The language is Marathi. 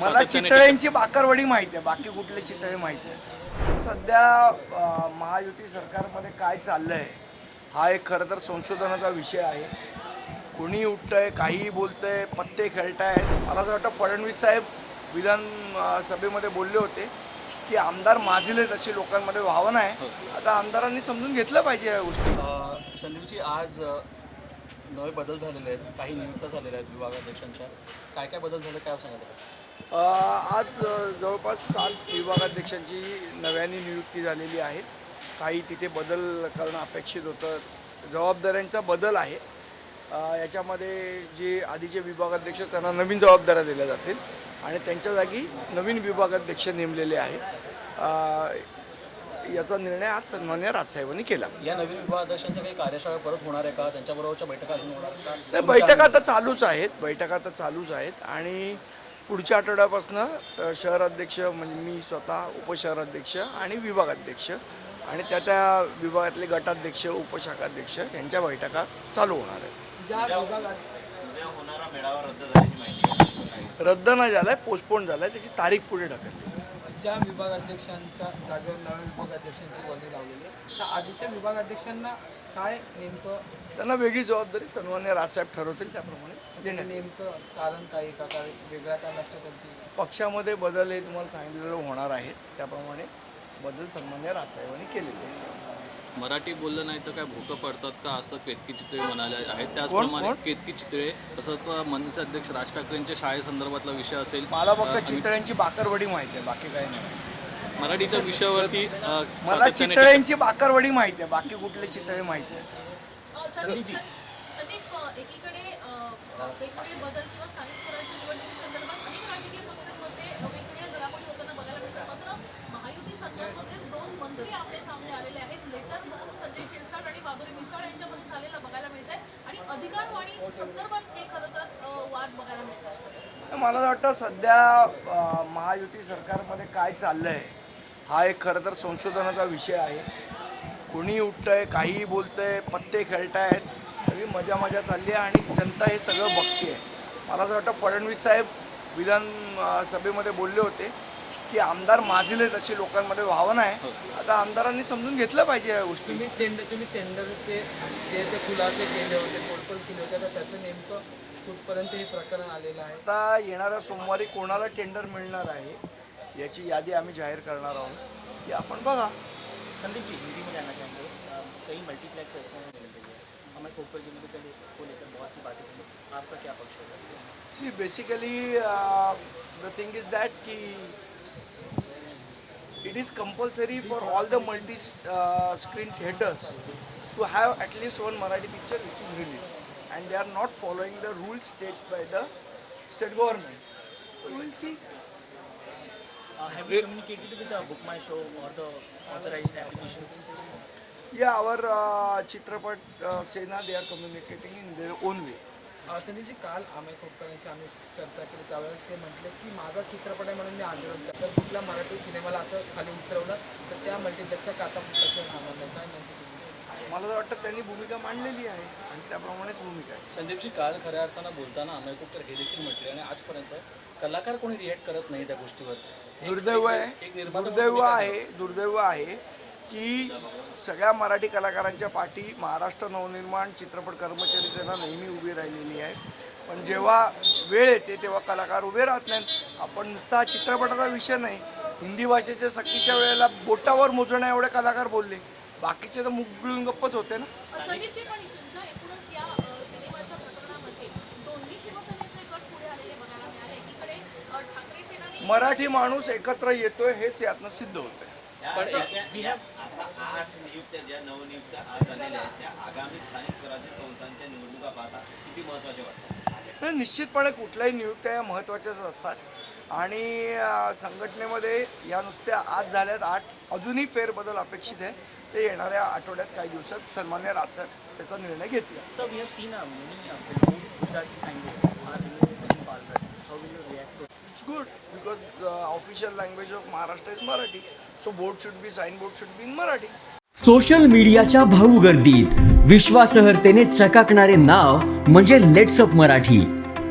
मला सातत्याने चितळ्यांची बाकरवडी माहिती आहे. बाकी कुठले चितळे माहिती आहे. सध्या अं, महायुती सरकारमध्ये काय चाललंय हा एक खरं तर संशोधनाचा विषय आहे. कोणी उठतंय काहीही बोलतंय पत्ते खेळताय मला असं वाटतं फडणवीस साहेब विधान अं, सभेमध्ये बोलले होते की आमदार माजलेत अशी लोकांमध्ये भावना आहे. आता आमदारांनी समजून घेतलं पाहिजे या गोष्टी. अ, संदीपजी आज अ, नवे बदल झालेले आहेत. काही नियुक्त झालेल्या आहेत विभागाध्यक्षांच्या. काय काय बदल झाले काय सांगायचं आज जवळपास सात विभागाध्यक्षांची नव्याने नियुक्ती झालेली आहे. काही तिथे बदल करणं अपेक्षित होतं. जबाबदाऱ्यांचा बदल आहे. याच्यामध्ये जे आधीचे विभागाध्यक्ष त्यांना नवीन जबाबदाऱ्या दिल्या जातील आणि त्यांच्या जागी नवीन विभागाध्यक्ष नेमलेले आहेत. अ, याचा निर्णय आज सन्मान्य राजसाहेबांनी केला. या नवीन विभागाध्यक्षांच्या काही कार्यशाळा परत होणार आहे का? त्यांच्याबरोबरच्या बैठका अजून होणार नाही बैठका तर चालूच आहेत. बैठका तर चालूच आहेत. आणि पुढच्या आठवड्यापासून शहराध्यक्ष म्हणजे मी स्वतः उपशहराध्यक्ष आणि विभागाध्यक्ष आणि त्या त्या विभागातले गटाध्यक्ष उपशाखाध्यक्ष यांच्या बैठका चालू होणार आहेत. रद्द नाही झालाय पोस्टपोन झालाय त्याची तारीख पुढे ढकलली. ज्या विभागाध्यक्षांच्या जागेवर नव्या विभागाध्यक्षांची वर्णी लावलेली आहे त्या आधीच्या विभागाध्यक्षांना काय नेमकं त्यांना वेगळी जबाबदारी सन्मान्य राजसाहेब ठरवतील त्याप्रमाणे. देण्यात येईल. नेमकं कारण काय आहे का? काय पक्षामध्ये बदल हे तुम्हाला सांगितलेलं होणार आहेत त्याप्रमाणे बदल सन्मान्य राजसाहेबांनी केलेले आहेत. मराठी बोललं नाही तर काय भूक पडतात का? असं केतकी चितळे म्हणाले आहेत. त्याचप्रमाणे कोण? केतकी चितळे तसंच मनसे अध्यक्ष राज ठाकरेंच्या शाळेसंदर्भातला विषय असेल. मला फक्त चितळ्यांची बाकरवडी माहिती आहे बाकी काही नाही. मराठीच्या विषयावरती अ, मला सातत्याने चितळ्यांची बाकरवडी माहिती आहे बाकी कुठले चितळे माहिती आहे संदीप संदीप अ, एकीकडे अ, वेगवेगळे बदल किंवा स्थानिक स्वराज्य निवडणुकीसंदर्भात अनेक राजकीय पक्षांमध्ये अ, वेगवेगळ्या घडामोडी होताना बघायला मिळतात मात्र महायुती सरकारमध्येच दोन मंत्री आपले सामने आलेले आहेत. लेटर म्हणून संजय शिरसाट आणि माधुरी मिसाळ यांच्यामध्ये झालेलं बघायला मिळत आहे आणि अधिकारवाणी संदर्भात हे खरं तर अ, वाद बघायला मिळतात. मला वाटतं सध्या महायुती सरकारमध्ये काय चाललंय हा एक खरं तर संशोधनाचा विषय आहे. कोणी उठतंय काहीही बोलतंय पत्ते खेळतायत सगळी मजा मजा चालली आहे आणि जनता हे सगळं बघते मला असं वाटतं फडणवीस साहेब विधान अं, सभेमध्ये बोलले होते की आमदार माजलेत अशी लोकांमध्ये भावना आहे. आता आमदारांनी समजून घेतलं पाहिजे या गोष्टी. तुम्ही टेंडर तुम्ही टेंडरचे जे ते खुलासे केले होते तोडफोड केले होते तर त्याचं नेमकं कुठपर्यंत हे प्रकरण आलेलं आहे? आता येणाऱ्या सोमवारी कोणाला टेंडर मिळणार आहे याची यादी आम्ही जाहीर करणार आहोत. ती आपण बघा. संदीप जी हिंदी में जानना चाहेंगे कई मल्टीप्लेक्स ऐसे हैं मिलते हुए हमें कोपर जी में कल इसको लेकर बहुत सी बातें हुई आपका क्या पक्ष होगा see basically the thing is that कि it is compulsory for all the multi uh, screen theaters to have at least one Marathi picture which is released and they are not following the rules set by the state government. We will see. Uh, Have you communicated with the Book My Show or the authorized applications? Yeah, our uh, Chitrapat uh, Sena they are communicating in their own way. Sandeepji काल आम्ही खोपकरांशी आम्ही चर्चा केली त्यावेळेस ते म्हटले की माझा चित्रपट आहे म्हणून मी आंदोलन करतो जर कुठल्या मराठी सिनेमाला असं खाली उतरवलं तर त्या मल्टीप्लेक्सच्या काचा फुटल्याशिवाय नाही काय मेसेज मला तर वाटतं त्यांनी भूमिका मांडलेली आहे आणि त्याप्रमाणेच भूमिका आहे. संदीपजी काल खऱ्या अर्थानं बोलताना अमय हे देखील म्हटले आणि आजपर्यंत कलाकार कोणी रिॲक्ट करत नाही त्या गोष्टीवर? दुर्दैव आहे दुर्दैव आहे दुर्दैव आहे की सगळ्या मराठी कलाकारांच्या पाठी महाराष्ट्र नवनिर्माण चित्रपट कर्मचारी सेना नेहमी उभी राहिलेली आहे. पण जेव्हा वेळ येते तेव्हा कलाकार उभे राहत नाहीत. आपण नुसता चित्रपटाचा विषय नाही हिंदी भाषेच्या सक्तीच्या वेळेला बोटावर मोजण्या एवढे कलाकार बोलले. बाकीचे तर मुख गिळून गप्पच होते ना. अ, संदीपजी पण तुमच्या एकूणच या अ, सिनेमाच्या प्रकरणामध्ये दोन्ही शिवसेनेचे गट पुढे आलेले बघायला मिळाले. एकीकडे अ, ठाकरे सेनाने मराठी माणूस एकत्र येतोय हेच यातनं सिद्ध होतंय. We have आता आठ नियुक्त्या ज्या नवनियुक्त्या आज झालेल्या आहेत त्या आगामी स्थानिक स्वराज्य संस्थांच्या निवडणुका पाहता किती महत्त्वाच्या वाटतात? नाही निश्चितपणे कुठल्याही नियुक्त्या या महत्त्वाच्याच असतात. आणि संघटनेमध्ये या नुसत्या आज झाल्यात आठ. अजूनही फेरबदल अपेक्षित आहे. ते येणाऱ्या आठवड्यात काही दिवसात सन्मान्य राजसाहेब त्याचा निर्णय घेतील? It's good because official language of Maharashtra is Marathi so board should be sign board should be in Marathi social मीडियाच्या भाऊ गर्दीत. विश्वासार्हतेने चकाकणारे नाव म्हणजे लेट्सअप मराठी